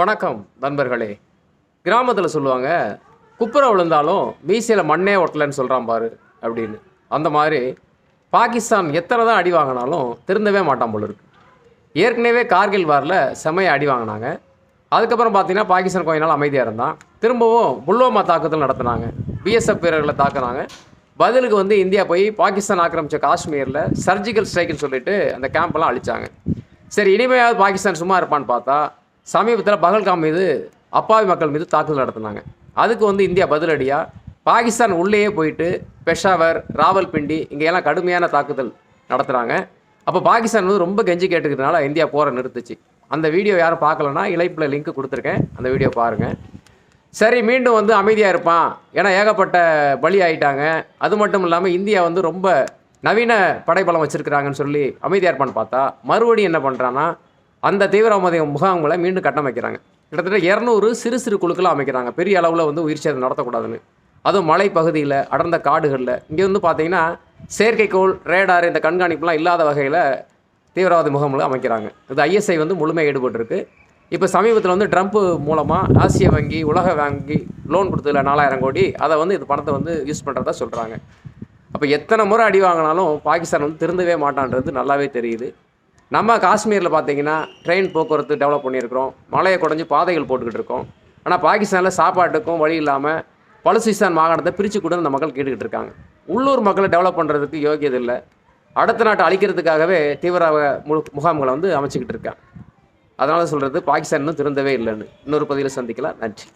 வணக்கம் நண்பர்களே. கிராமத்தில் சொல்லுவாங்க குப்புற விழுந்தாலும் மீசையில் மண்ணே ஒட்டலைன்னு சொல்கிறான் பாரு அப்படின்னு. அந்த மாதிரி பாகிஸ்தான் எத்தனை தான் அடி வாங்கினாலும் திருந்தவே மாட்டான் போல இருக்கு. ஏற்கனவே கார்கில் வாரில் செமையை அடி வாங்கினாங்க. அதுக்கப்புறம் பார்த்தீங்கன்னா பாகிஸ்தான் கொஞ்ச நாள் அமைதியாக இருந்தான். திரும்பவும் புல்வாமா தாக்குதல் நடத்தினாங்க. பிஎஸ்எஃப் வீரர்களை தாக்குனாங்க. பதிலுக்கு வந்து இந்தியா போய் பாகிஸ்தான் ஆக்கிரமிச்ச காஷ்மீரில் சர்ஜிக்கல் ஸ்ட்ரைக்குன்னு சொல்லிட்டு அந்த கேம்ப்லாம் அழிச்சாங்க. சரி இனிமையாவது பாகிஸ்தான் சும்மா இருப்பான்னு பார்த்தா சமீபத்தில் பகல்காம் மீது அப்பாவி மக்கள் மீது தாக்குதல் நடத்தினாங்க. அதுக்கு வந்து இந்தியா பதிலடியாக பாகிஸ்தான் உள்ளேயே போயிட்டு பெஷாவர் ராவல்பிண்டி இங்கெல்லாம் கடுமையான தாக்குதல் நடத்துகிறாங்க அப்போ பாகிஸ்தான் வந்து ரொம்ப கெஞ்சி கேட்டுக்கிறதுனால இந்தியா போரை நிறுத்துச்சு. அந்த வீடியோ யாரும் பார்க்கலன்னா இழைப்பில் லிங்க் கொடுத்துருக்கேன். அந்த வீடியோ பாருங்கள் சரி மீண்டும் வந்து அமைதியாக இருப்பான். ஏன்னா ஏகப்பட்ட பலி ஆயிட்டாங்க. அது மட்டும் இல்லாமல் இந்தியா வந்து ரொம்ப நவீன படைபலம் வச்சுருக்கிறாங்கன்னு சொல்லி அமைதியாக இருப்பான்னு பார்த்தா மறுபடியும் என்ன பண்ணுறான்னா அந்த தீவிரவாத முகாம்களை மீண்டும் கட்டமைக்கிறாங்க. கிட்டத்தட்ட இரநூறு சிறு சிறு குழுக்களை அமைக்கிறாங்க. பெரிய அளவில் வந்து உயிர் சேதம் நடத்தக்கூடாதுன்னு. அதுவும் மலை பகுதியில் அடர்ந்த காடுகளில். இங்கே வந்து பார்த்தீங்கன்னா செயற்கைக்கோள் ரேடார் இந்த கண்காணிப்புலாம் இல்லாத வகையில் தீவிரவாத முகாம்களை அமைக்கிறாங்க. இது ஐஎஸ்ஐ வந்து முழுமையாக ஈடுபட்டிருக்கு. இப்போ சமீபத்தில் வந்து ட்ரம்ப் மூலமாக ஆசிய வங்கி உலக வங்கி லோன் கொடுத்ததுல நாலாயிரம் கோடி. அதை வந்து இது பணத்தை வந்து யூஸ் பண்ணுறதா சொல்கிறாங்க அப்போ எத்தனை முறை அடி வாங்கினாலும் பாகிஸ்தான் வந்து திருந்தவே மாட்டான்றது நல்லாவே தெரியுது. நம்ம காஷ்மீரில் பார்த்தீங்கன்னா ட்ரெயின் போக்குவரத்து டெவலப் பண்ணியிருக்கிறோம். மலையை குடஞ்சி பாதைகள் போட்டுக்கிட்டு இருக்கோம். ஆனால் பாகிஸ்தானில் சாப்பாட்டுக்கும் வழி இல்லாமல் பலுசிஸ்தான் மாகாணத்தை பிரித்து கூட அந்த மக்கள் கேட்டுக்கிட்டு இருக்காங்க. உள்ளூர் மக்களை டெவலப் பண்ணுறதுக்கு யோகியது இல்லை. அடுத்த நாட்டை அழிக்கிறதுக்காகவே தீவிர மு முகாம்களை வந்து அமைச்சிக்கிட்டு இருக்காங்க. அதனால் சொல்கிறது பாகிஸ்தான் இன்னும் திருந்தவே இல்லைன்னு இன்னொரு பதிவில் சந்திக்கலாம். நன்றி.